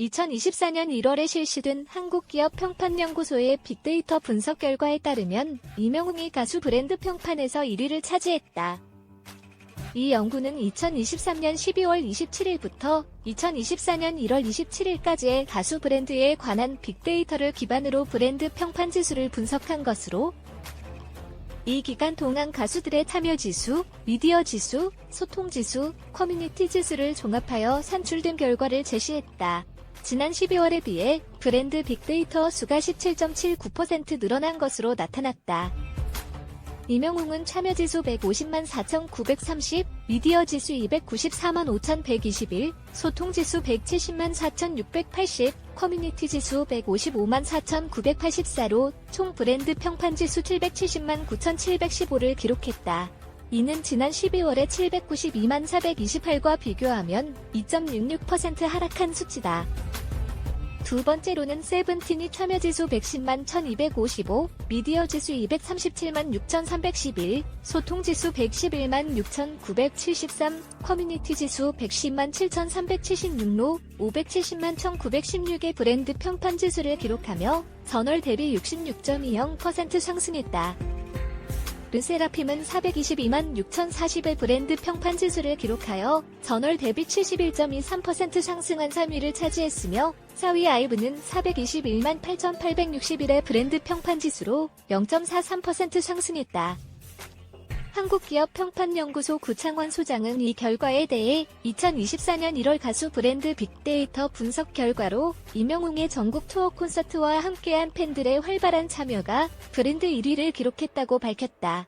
2024년 1월에 실시된 한국기업 평판연구소의 빅데이터 분석 결과에 따르면 이명웅이 가수 브랜드 평판에서 1위를 차지했다. 이 연구는 2023년 12월 27일부터 2024년 1월 27일까지의 가수 브랜드에 관한 빅데이터를 기반으로 브랜드 평판 지수를 분석한 것으로 이 기간 동안 가수들의 참여 지수, 미디어 지수, 소통 지수, 커뮤니티 지수를 종합하여 산출된 결과를 제시했다. 지난 12월에 비해 브랜드 빅데이터 수가 17.79% 늘어난 것으로 나타났다. 이명웅은 참여지수 150만 4,930, 미디어지수 294만 5,121, 소통지수 170만 4,680, 커뮤니티지수 155만 4,984로 총 브랜드 평판지수 770만 9,715를 기록했다. 이는 지난 12월에 792만 428과 비교하면 2.66% 하락한 수치다. 두 번째로는 세븐틴이 참여 지수 110만 1255, 미디어 지수 237만 6311, 소통 지수 111만 6973, 커뮤니티 지수 110만 7376로 570만 1916의 브랜드 평판 지수를 기록하며 전월 대비 66.20% 상승했다. 르세라핌은 422만 6,040의 브랜드 평판 지수를 기록하여 전월 대비 71.23% 상승한 3위를 차지했으며 4위 아이브는 421만 8,861의 브랜드 평판 지수로 0.43% 상승했다. 한국기업 평판연구소 구창원 소장은 이 결과에 대해 2024년 1월 가수 브랜드 빅데이터 분석 결과로 이명웅의 전국 투어 콘서트와 함께한 팬들의 활발한 참여가 브랜드 1위를 기록했다고 밝혔다.